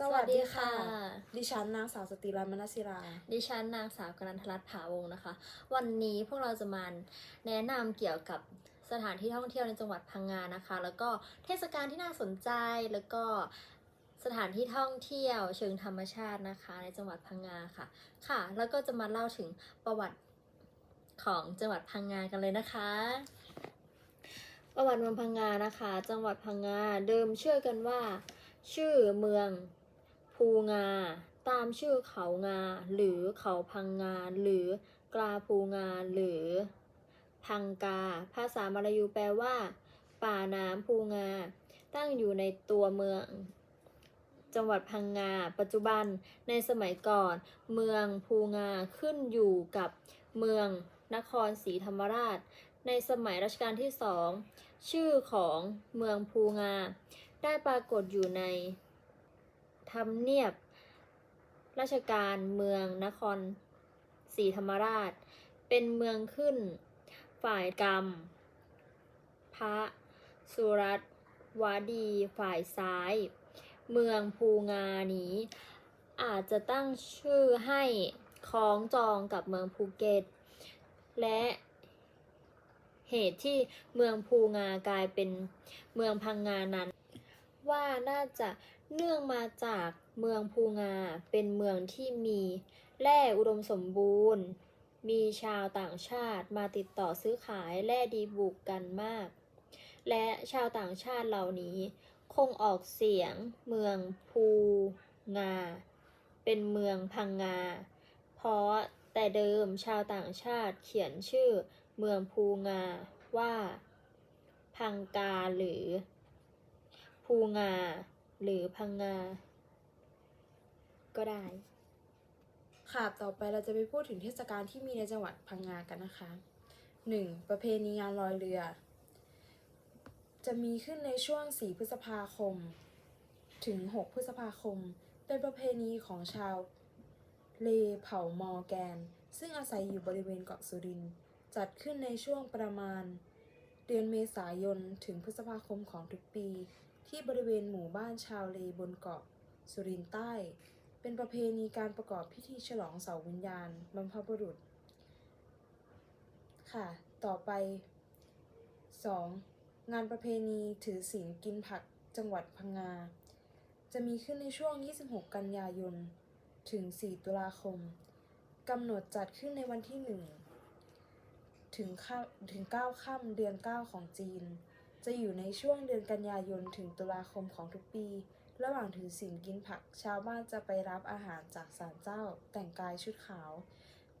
สวัสดีค่ะ ดิฉันนางสาวสติรามนศิรา ดิฉันนางสาวกนันทรัตน์ผาวงศ์นะคะ วันนี้พวกเราจะมาแนะนำเกี่ยวกับสถานที่ท่องเที่ยวในจังหวัดพังงานะคะ แล้วก็เทศกาลที่น่าสนใจแล้วก็สถานที่ท่องเที่ยวเชิงธรรมชาตินะคะ ในจังหวัดพังงาค่ะ ค่ะ แล้วก็จะมาเล่าถึงประวัติของจังหวัดพังงากันเลยนะคะประวัติเมืองพังงานะคะ จังหวัดพังงาเดิมเชื่อกันว่า ชื่อเมือง ภูงา ตามชื่อเขางา หรือเขาพังงา หรือกลาภูงา หรือ พังกา ภาษามลายูแปลว่า ป่าน้ำภูงา ตั้งอยู่ในตัวเมือง จังหวัดพังงา ปัจจุบัน ในสมัยก่อน เมืองภูงาขึ้นอยู่กับเมืองนครศรีธรรมราช ในสมัยรัชกาลที่สอง ชื่อของเมืองภูงา ได้ปรากฏอยู่ใน ทำเนียบ ราชการเมืองนครศรีธรรมราช เป็นเมืองขึ้น ฝ่ายกรรม พระสุรัตวดีฝ่ายซ้าย เมืองภูงานี้ อาจจะตั้งชื่อให้คล้องจองกับเมืองภูเก็ต และเหตุที่เมืองภูงากลายเป็นเมืองพังงานั้น ว่าน่าจะเนื่องมาจากเมืองภูงาเป็นเมืองที่มีแร่อุดมสมบูรณ์ มีชาวต่างชาติมาติดต่อซื้อขายแร่ดีบุกกันมาก และชาวต่างชาติเหล่านี้ คงออกเสียงเมืองภูงา เป็นเมืองพังงา เพราะแต่เดิมชาวต่างชาติเขียนชื่อเมืองภูงาว่า พังกาหรือ ภูงา หรือพังงา ก็ได้ ค่ะ ต่อไปเราจะไปพูดถึงเทศกาลที่มีในจังหวัดพังงากันนะคะ 1. ประเพณีงานลอยเรือ จะมีขึ้นในช่วง 4 พฤษภาคม ถึง 6 พฤษภาคม เป็นประเพณีของชาวเลเผ่ามอแกน ซึ่งอาศัยอยู่บริเวณเกาะสุรินทร์จัดขึ้นในช่วงประมาณ เดือนเมษายน ถึงพฤษภาคมของทุกปี ที่บริเวณหมู่บ้านชาวเลบนเกาะสุรินใต้ เป็นประเพณีการประกอบพิธีฉลองเสาวิญญาณบรรพบุรุษ ค่ะ ต่อไป 2. งานประเพณีถือศีลกินผักจังหวัดพังงา จะมีขึ้นในช่วง 26 กันยายน ถึง 4 ตุลาคม กำหนดจัดขึ้นในวันที่ 1 ถึงถึง 9 ค่ำเดือน 9 ของจีน จะอยู่ในช่วงเดือนกันยายนถึงตุลาคมของทุกปี ระหว่างถือศีลกินผัก ชาวบ้านจะไปรับอาหารจากศาลเจ้า แต่งกายชุดขาว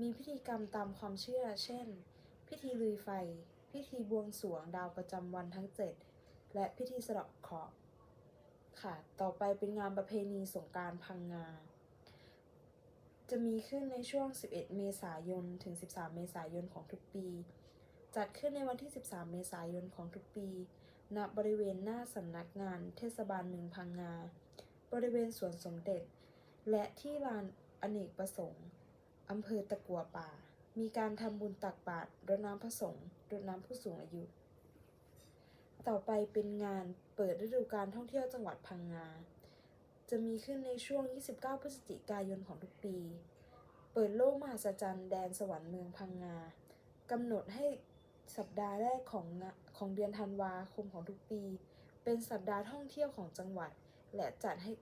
มีพิธีกรรมตามความเชื่อ เช่น พิธีลุยไฟ พิธีบวงสรวงดาวประจำวันทั้ง7และพิธีสะเดาะเคราะห์ค่ะ ต่อไปเป็นงานประเพณีสงการพังงา จะมีขึ้นในช่วง 11 เมษายน ถึง 13 เมษายนของทุกปี จัดขึ้นในวันที่ 13 เมษายนของทุกปี ณ บริเวณหน้าสำนักงานเทศบาลเมืองพังงา บริเวณสวนสมเด็จ และที่ลานอเนกประสงค์ อำเภอตะกัวป่า มีการทำบุญตักบาตรรดน้ำพระสงฆ์รดน้ำผู้สูงอายุ ต่อไปเป็นงานเปิดฤดูการท่องเที่ยวจังหวัดพังงา จะมีขึ้นในช่วง 29 พฤศจิกายนของทุกปี เปิดโลกมหัศจรรย์แดนสวรรค์เมืองพังงากำหนดให้ สัปดาห์แรกของของเดือนธันวาคมของทุกปี เป็นสัปดาห์ท่องเที่ยวของจังหวัด และจัดให้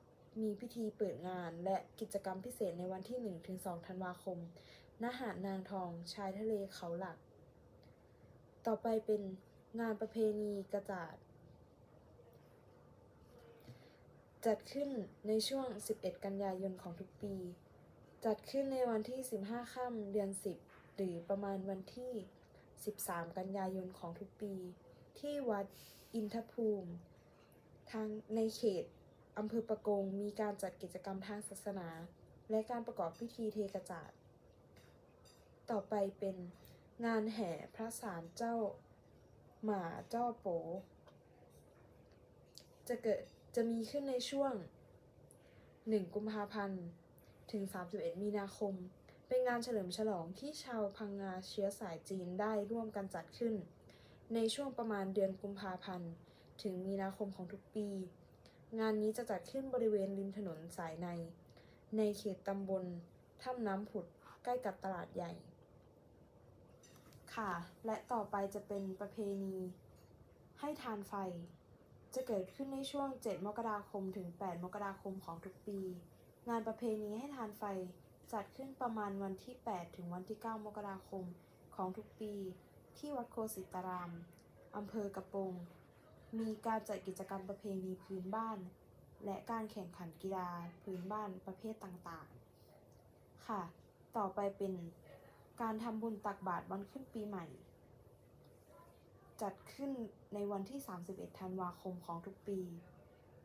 มีพิธีเปิดงาน และกิจกรรมพิเศษในวันที่ 1-2 ธันวาคมณหาดนางทอง ชายทะเลเขาหลัก ต่อไปเป็นงานประเพณีกระจาด จัดขึ้นในช่วง 11 กันยายนของทุกปี จัดขึ้นในวันที่ 15 ค่ำเดือน 10 หรือประมาณวันที่ 13 กันยายนของทุกปี ที่วัดอินทภูมิ ทางในเขตอำเภอประกงมีการจัดกิจกรรมทางศาสนา และการประกอบพิธีเทกระจาดต่อไปเป็นงานแห่พระสารเจ้าหมาเจ้าโป จะเกิดจะมีขึ้นในช่วง 1 กุมภาพันธ์ ถึง 31 มีนาคม เป็นงานเฉลิมฉลองที่ชาวพังงาเชื้อสายจีนได้ร่วมกันจัดขึ้น ในช่วงประมาณเดือนกุมภาพันธ์ ถึงมีนาคมของทุกปี งานนี้จะจัดขึ้นบริเวณริมถนนสายใน ในเขตตำบลถ้ำน้ำผุดใกล้กับตลาดใหญ่ ค่ะ และต่อไปจะเป็นประเพณี ให้ทานไฟ จะเกิดขึ้นในช่วง 7 มกราคมถึง 8 มกราคมของทุกปี งานประเพณีให้ทานไฟ จัดขึ้นประมาณวันที่ 8 ถึงวันที่ 9 มกราคมของทุกปี ที่วัดโคสิตารามอำเภอกระโปรงมีการจัดกิจกรรมประเพณีพื้นบ้าน และการแข่งขันกีฬาพื้นบ้านประเภทต่างๆ ค่ะ ต่อไปเป็นการทำบุญตักบาตรวันขึ้นปีใหม่ จัดขึ้นในวันที่ 31 ธันวาคมของทุกปี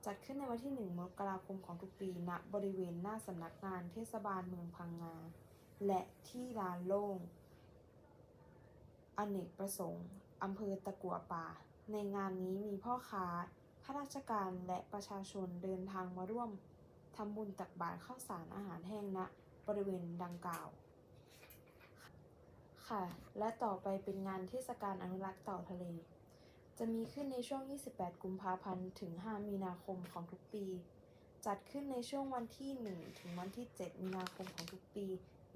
จัดขึ้นในวันที่ 1 มกราคมของทุกปีณบริเวณหน้าสำนักงานเทศบาลเมืองพังงา และที่ลานโล่งอเนกประสงค์อำเภอตะกัวป่า ในงานนี้มีพ่อค้าข้าราชการและประชาชนเดินทางมาร่วมทำบุญตักบาตรข้าวสารอาหารแห้งณบริเวณดังกล่าว ค่ะ และต่อไปเป็นงานเทศกาลอนุรักษ์เต่าทะเล จะมีขึ้นในช่วง 28 กุมภาพันธ์ ถึง 5 มีนาคมของทุกปี จัดขึ้นในช่วงวันที่ 1 ถึงวันที่ 7 มีนาคมของทุกปี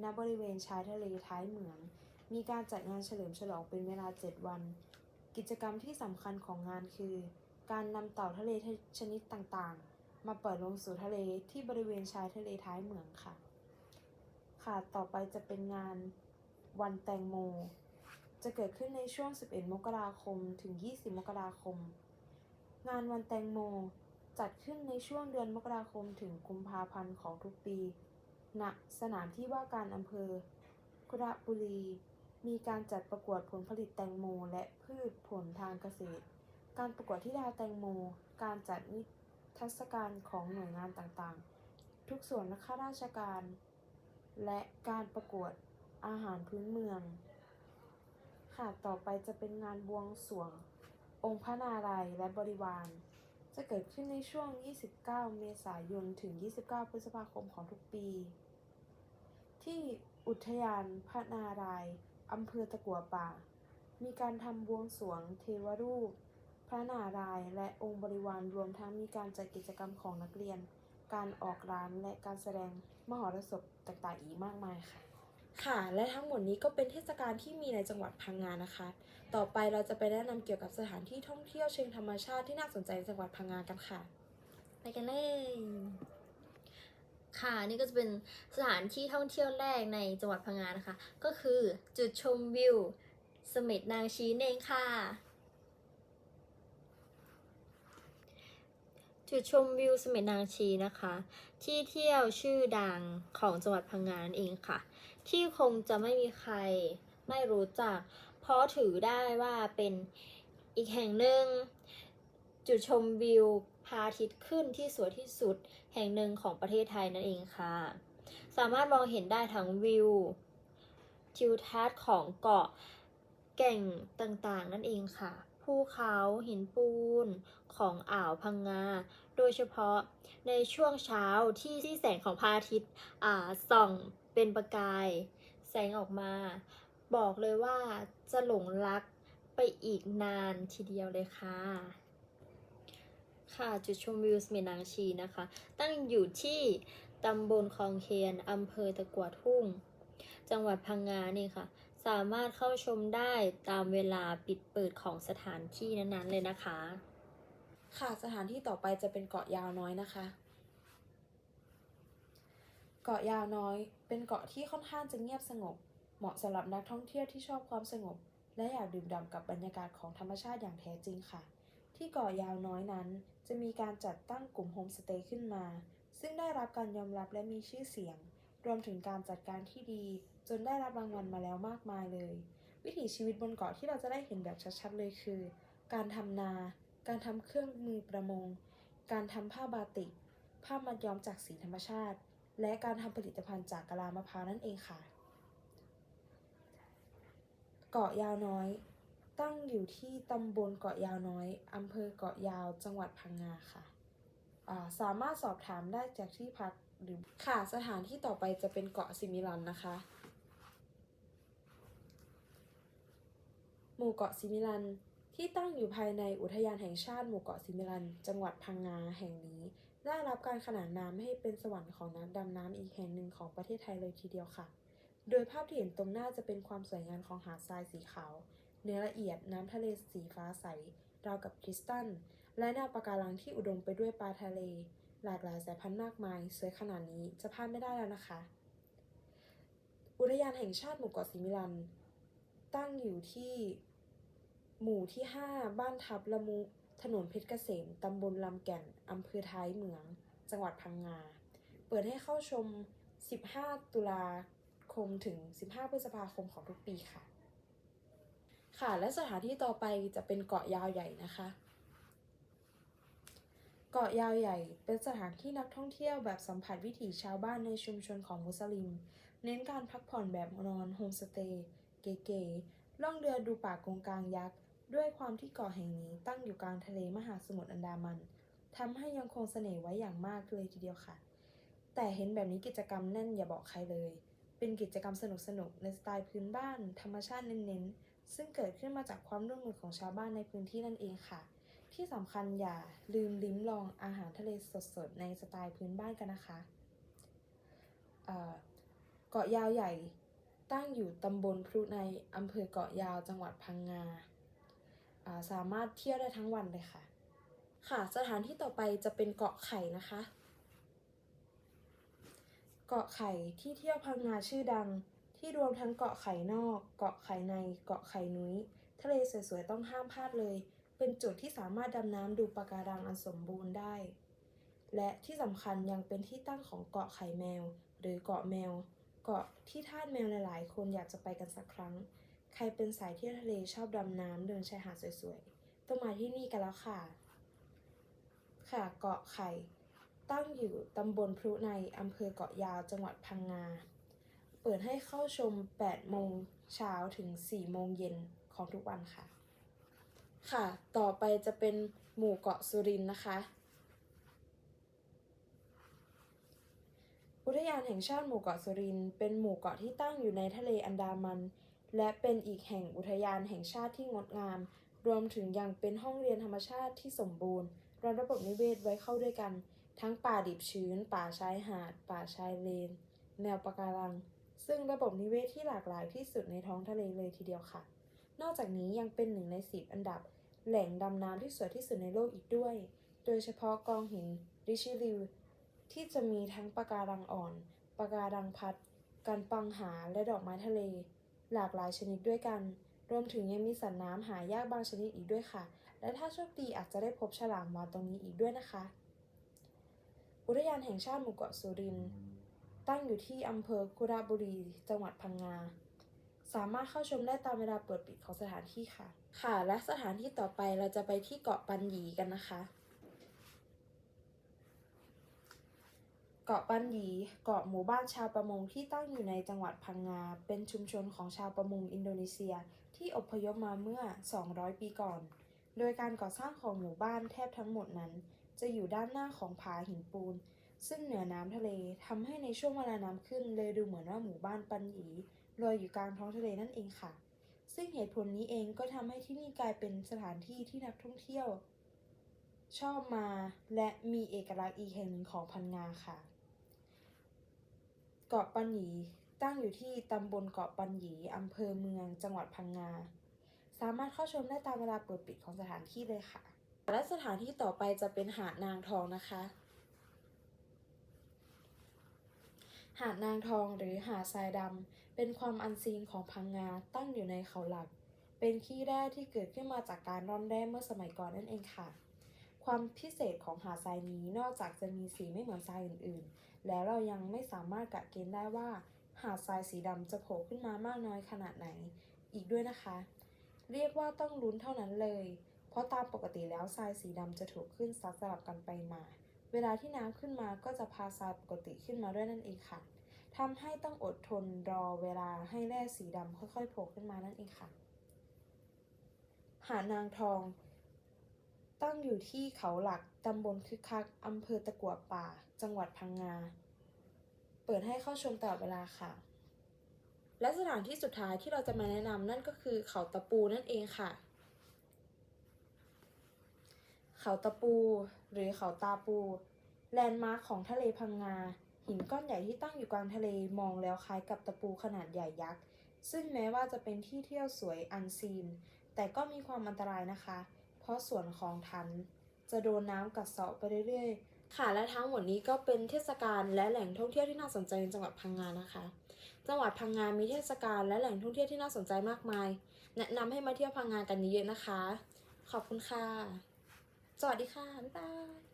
ณ บริเวณชายทะเลท้ายเหมือง มีการจัดงานเฉลิมฉลองเป็นเวลา 7 วัน กิจกรรมที่สำคัญของงานคือ การนำเต่าทะเลชนิดต่างๆ มาเปล่อยลงสู่ทะเลที่บริเวณชายทะเลท้ายเหมืองค่ะ ค่ะ ต่อไปจะเป็นงานวันแตงโม จะเกิดขึ้นในช่วง 11 มกราคม ถึง 20 มกราคม งานวันแตงโม จัดขึ้นในช่วงเดือนมกราคมถึงกุมภาพันธ์ของทุกปี ณ สนามที่ว่าการอำเภอกระบุรี มีการจัดประกวดผลผลิตแตงโม และพืชผลทางเกษตร การประกวดที่ดาวแตงโม การจัดนิทรรศการของหน่วยงานต่างๆ ทุกส่วนข้าราชการ และการประกวดอาหารพื้นเมือง ค่ะต่อไปจะเป็นงานบวงสรวง องค์พระนารายณ์และบริวาร จะเกิดขึ้นในช่วง 29 เมษายน ถึง 29 พฤษภาคมของทุกปี ที่อุทยานพระนารายณ์อำเภอตะกัวป่า มีการทำบวงสรวงเทวรูป พระนารายณ์และองค์บริวารรวมทั้งมีการจัดกิจกรรมของนักเรียน การออกร้านและการแสดงมหรสพต่างๆอีกมากมายค่ะ ค่ะ และทั้งหมดนี้ก็เป็นเทศกาลที่มีในจังหวัดพังงานะคะ ต่อไปเราจะไปแนะนำเกี่ยวกับสถานที่ท่องเที่ยวเชิงธรรมชาติที่น่าสนใจในจังหวัดพังงากันค่ะ ไปกันเลย ค่ะนี่ก็จะเป็นสถานที่ท่องเที่ยวแรกในจังหวัดพังงานะคะ ก็คือจุดชมวิวเสม็ดนางชีเองค่ะ จุดชมวิวเสม็ดนางชีนะคะ ที่เที่ยวชื่อดังของจังหวัดพังงานั่นเองค่ะ ที่คงจะไม่มีใครไม่รู้จัก เพราะถือได้ว่าเป็นอีกแห่งหนึ่ง จุดชมวิวพระอาทิตย์ขึ้นที่สวยที่สุดแห่งหนึ่งของประเทศไทยนั่นเองค่ะ สามารถมองเห็นได้ทั้งวิวทิวทัศน์ของเกาะแก่งต่างๆ นั่นเองค่ะ ภูเขาหินปูนของอ่าวพังงา โดยเฉพาะในช่วงเช้าที่ที่แสงของพระอาทิตย์ส่อง เป็นประกาย แสงออกมา บอกเลยว่าจะหลงรักไปอีกนานทีเดียวเลยค่ะ ค่ะจุดชมวิวสเมนางชีนะคะ ตั้งอยู่ที่ตำบลคลองเคียนอำเภอตะกัวทุ่ง จังหวัดพังงานี่ค่ะ สามารถเข้าชมได้ตามเวลาปิดเปิดของสถานที่นั้นๆเลยนะคะ ค่ะสถานที่ต่อไปจะเป็นเกาะยาวน้อยนะคะ เกาะยาวน้อย เป็นเกาะที่ค่อนข้างจะเงียบสงบ เหมาะสำหรับนักท่องเที่ยวที่ชอบความสงบ และอยากดื่มด่ำกับบรรยากาศของธรรมชาติอย่างแท้จริงค่ะ ที่เกาะยาวน้อยนั้น จะมีการจัดตั้งกลุ่มโฮมสเตย์ขึ้นมา ซึ่งได้รับการยอมรับและมีชื่อเสียง รวมถึงการจัดการที่ดี จนได้รับรางวัลมาแล้วมากมายเลย วิถีชีวิตบนเกาะที่เราจะได้เห็นแบบชัดๆเลยคือ การทำนา การทำเครื่องมือประมง การทำผ้าบาติก ผ้ามัดย้อมจากสีธรรมชาติ และการทำผลิตภัณฑ์จากกะลามะพร้าวนั่นเองค่ะ เกาะยาวน้อย ตั้งอยู่ที่ตำบลเกาะยาวน้อยอำเภอเกาะยาวจังหวัดพังงาค่ะาสามารถสอบถามได้จากที่พักหรือค่ะสถานที่ต่อไปจะเป็นเกาะซิมิลันนะคะ หมู่เกาะซิมิลันที่ตั้งอยู่ภายในอุทยานแห่งชาติหมู่เกาะสิมิลัน จังหวัดพังงาแห่งนี้ ได้รับการขนานนามให้เป็นสวรรค์ของนักดำน้ำอีกแห่งหนึ่งของประเทศไทยเลยทีเดียวค่ะ โดยภาพที่เห็นตรงหน้าจะเป็นความสวยงามของหาดทรายสีขาว เนื้อละเอียดน้ำทะเลสีฟ้าใส ราวกับคริสตัล และแนวปะการังที่อุดมไปด้วยปลาทะเล หลากหลายสายพันธุ์มากมาย สวยขนาดนี้จะพลาดไม่ได้แล้วนะคะ อุทยานแห่งชาติหมู่เกาะสีมิลัน ตั้งอยู่ที่ หมู่ที่ 5 บ้านทับละมุ ถนนเพชรเกษม ตำบลลำแก่น อำเภอท้ายเหมือง จังหวัดพังงา เปิดให้เข้าชม 15 ตุลาคมถึง 15 พฤษภาคมของทุกปีค่ะ ค่ะและสถานที่ต่อไปจะเป็นเกาะยาวใหญ่นะคะ เกาะยาวใหญ่เป็นสถานที่นักท่องเที่ยวแบบสัมผัสวิถีชาวบ้านในชุมชนของมุสลิม เน้นการพักผ่อนแบบนอนโฮมสเตย์เก๋ๆล่องเรือดูป่ากงกลางยักษ์ ด้วยความที่เกาะแห่งนี้ตั้งอยู่กลางทะเลมหาสมุทรอันดามันทำให้ยังคงเสน่ห์ไว้อย่างมากเลยทีเดียวค่ะ แต่เห็นแบบนี้กิจกรรมแน่นอย่าบอกใครเลย เป็นกิจกรรมสนุกๆในสไตล์พื้นบ้าน ธรรมชาติเน้นๆ ซึ่งเกิดขึ้นมาจากความร่วมมือของชาวบ้านในพื้นที่นั่นเองค่ะ ที่สำคัญอย่าลืมลิ้มลองอาหารทะเลสดๆ ในสไตล์พื้นบ้านกันนะคะเกาะยาวใหญ่ตั้งอยู่ตำบลพลุในอำเภอเกาะยาวจังหวัดพังงา สามารถเที่ยวได้ทั้งวันเลยค่ะ ค่ะสถานที่ต่อไปจะเป็นเกาะไข่นะคะ เกาะไข่ที่เที่ยวพังงาชื่อดังที่รวมทั้งเกาะไข่นอก เกาะไข่ใน เกาะไข่นุ้ย ทะเลสวยๆต้องห้ามพลาดเลย เป็นจุดที่สามารถดำน้ำดูปะการังอันสมบูรณ์ได้ และที่สำคัญยังเป็นที่ตั้งของเกาะไข่แมว หรือเกาะแมว เกาะที่ทาสแมวหลายๆ คนอยากจะไปกันสักครั้ง ใครเป็นสายเที่ยวทะเลชอบดำน้ำเดินชายหาดสวยๆ ต้องมาที่นี่กันแล้วค่ะ ค่ะเกาะไข่ ตั้งอยู่ตำบลพลุในอำเภอเกาะยาวจังหวัดพังงา เปิดให้เข้าชม 8 โมงเช้าถึง 4 โมงเย็นของทุกวันค่ะ ค่ะ ต่อไปจะเป็นหมู่เกาะสุรินนะคะ อุทยานแห่งชาติหมู่เกาะสุรินเป็นหมู่เกาะที่ตั้งอยู่ในทะเลอันดามัน และเป็นอีกแห่งอุทยานแห่งชาติที่งดงาม รวมถึงยังเป็นห้องเรียนธรรมชาติที่สมบูรณ์รวมระบบนิเวศไว้เข้าด้วยกัน ทั้งป่าดิบชื้น ป่าชายหาด ป่าชายเลน แนวปะการัง ซึ่งระบบนิเวศที่หลากหลายที่สุดในท้องทะเลเลยทีเดียวค่ะ นอกจากนี้ยังเป็นหนึ่งในสิบอันดับ แหล่งดำน้ำที่สวยที่สุดในโลกอีกด้วย โดยเฉพาะกองหินริชิลิวที่จะมีทั้งปะการังอ่อนปะการังพัดการปังหาและดอกไม้ทะเล หลากหลายชนิดด้วยกัน รวมถึงยังมีสัตว์น้ำหายากบางชนิดอีกด้วยค่ะ และถ้าโชคดีอาจจะได้พบฉลามวาฬตรงนี้อีกด้วยนะคะ อุทยานแห่งชาติหมู่เกาะสุรินทร์ตั้งอยู่ที่อำเภอคุระบุรี จังหวัดพังงา สามารถเข้าชมได้ตามเวลาเปิดปิดของสถานที่ค่ะ ค่ะ และสถานที่ต่อไปเราจะไปที่เกาะปันหยีกันนะคะ เกาะปันยีเกาะหมู่บ้านชาวประมงที่ตั้งอยู่ในจังหวัดพังงา เป็นชุมชนของชาวประมงอินโดนีเซียที่อพยพมาเมื่อ 200 ปีก่อน โดยการก่อสร้างของหมู่บ้านแทบทั้งหมดนั้น จะอยู่ด้านหน้าของผาหินปูน ซึ่งเหนือน้ำทะเลทำให้ในช่วงเวลาน้ำขึ้นเลยดูเหมือนว่าหมู่บ้านปันหยีลอยอยู่กลางท้องทะเลนั่นเองค่ะ ซึ่งเหตุผลนี้เองก็ทำให้ที่นี่กลายเป็นสถานที่ที่นักท่องเที่ยวชอบมาและมีเอกลักษณ์อีกแห่งหนึ่งของพังงาค่ะ เกาะปันหยีตั้งอยู่ที่ตำบลเกาะปันหยีอำเภอเมือง จังหวัดพังงา สามารถเข้าชมได้ตามเวลาเปิดปิดของสถานที่เลยค่ะ และสถานที่ต่อไปจะเป็นหาดนางทองนะคะ หาดนางทองหรือหาดทรายดำเป็นความอันซีนของพังงาตั้งอยู่ในเขาหลัก เป็นขี้แร่ที่เกิดขึ้นมาจากการร่อนแร่เมื่อสมัยก่อนนั่นเองค่ะ ความพิเศษของหาดทรายนี้นอกจากจะมีสีไม่เหมือนทรายอื่นๆ แล้วเรายังไม่สามารถกะเกณฑ์ได้ว่า หาดทรายสีดำจะโผล่ขึ้นมามากน้อยขนาดไหน อีกด้วยนะคะ เรียกว่าต้องลุ้นเท่านั้นเลย เพราะตามปกติแล้วทรายสีดำจะถูกขึ้นซัดสลับกันไปมา เวลาที่น้ำขึ้นมาก็จะพาทรายปกติขึ้นมาด้วยนั่นเองค่ะทำให้ต้องอดทนรอเวลาให้แร่สีดำค่อยๆโผล่ขึ้นมานั่นเองค่ะ หาดนางทอง ตั้งอยู่ที่เขาหลัก ตำบลคึกคัก อำเภอตะกัวป่า จังหวัดพังงา เปิดให้เข้าชมตลอดเวลาค่ะ และสถานที่สุดท้ายที่เราจะมาแนะนำนั่นก็คือเขาตะปูนั่นเองค่ะ เขาตะปู หรือเขาตาปู แลนด์มาร์คของทะเลพังงา หินก้อนใหญ่ที่ตั้งอยู่กลางทะเลมองแล้วคล้ายกับตะปูขนาดใหญ่ยักษ์ ซึ่งแม้ว่าจะเป็นที่เที่ยวสวยอันซีน แต่ก็มีความอันตรายนะคะ เพราะส่วนของทันจะโดนน้ำกัดเซาะไปเรื่อยๆ ค่ะ และทั้งหมดนี้ก็เป็นเทศกาลและแหล่งท่องเที่ยวที่น่าสนใจในจังหวัดพังงานะคะ จังหวัดพังงามีเทศกาลและแหล่งท่องเที่ยวที่น่าสนใจมากมาย แนะนำให้มาเที่ยวพังงากันเยอะๆนะคะ ขอบคุณค่ะ สวัสดีค่ะ บ๊ายบาย